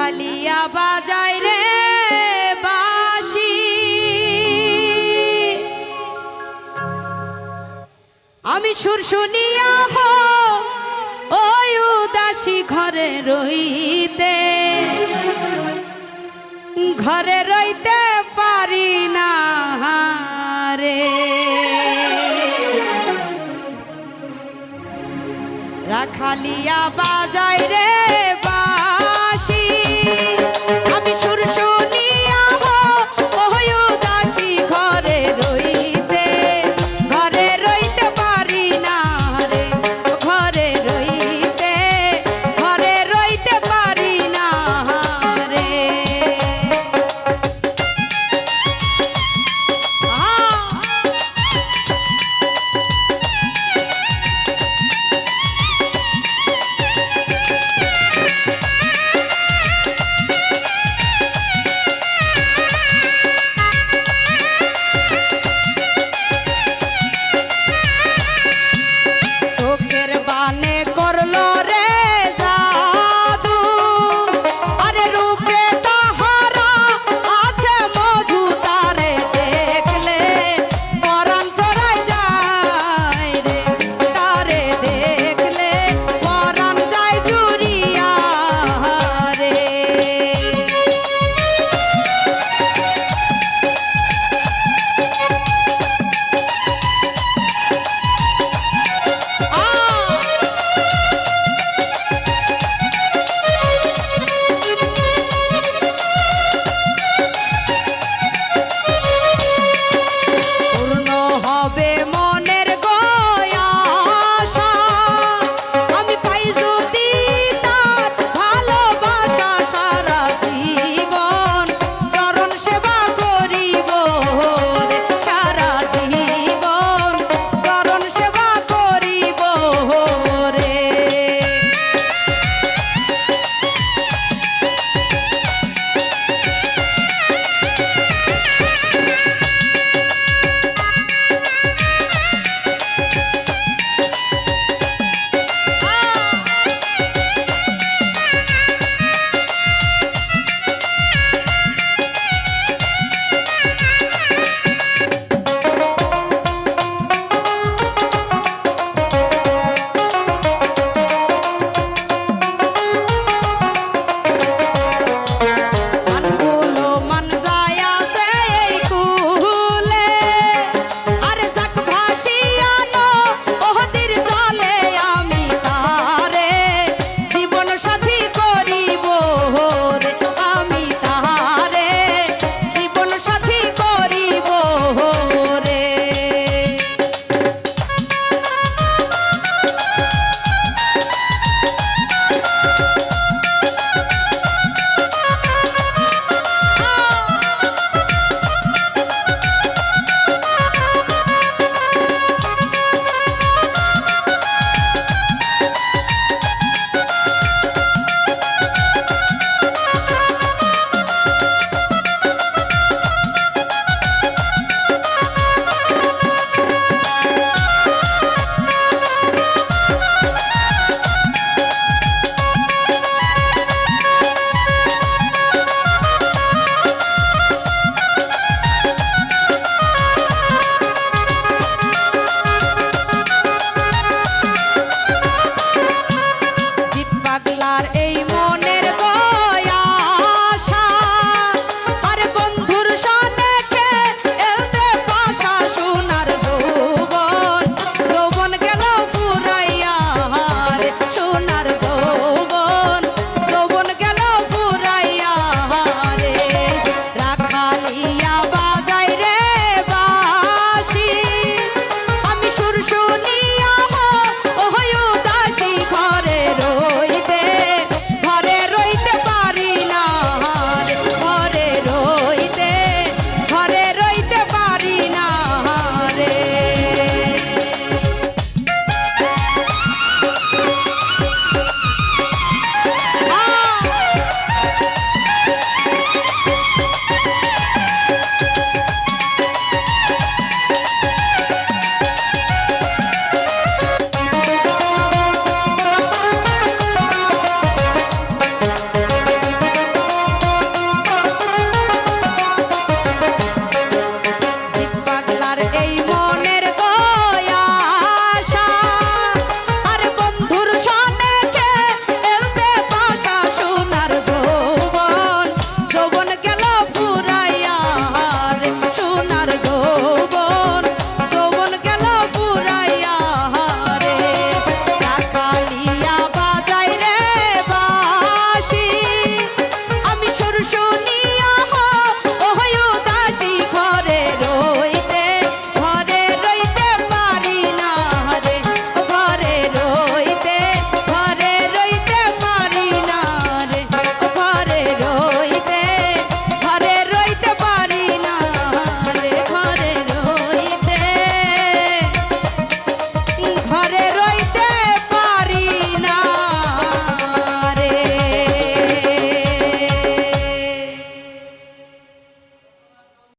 খালিয়া বাজাই রে বাসি। আমি সুর শুনিয়া হো, ওই উদাসী ঘরে রইতে। ঘরে রইতে পারি না রে রাখালিয়া বাজাই রে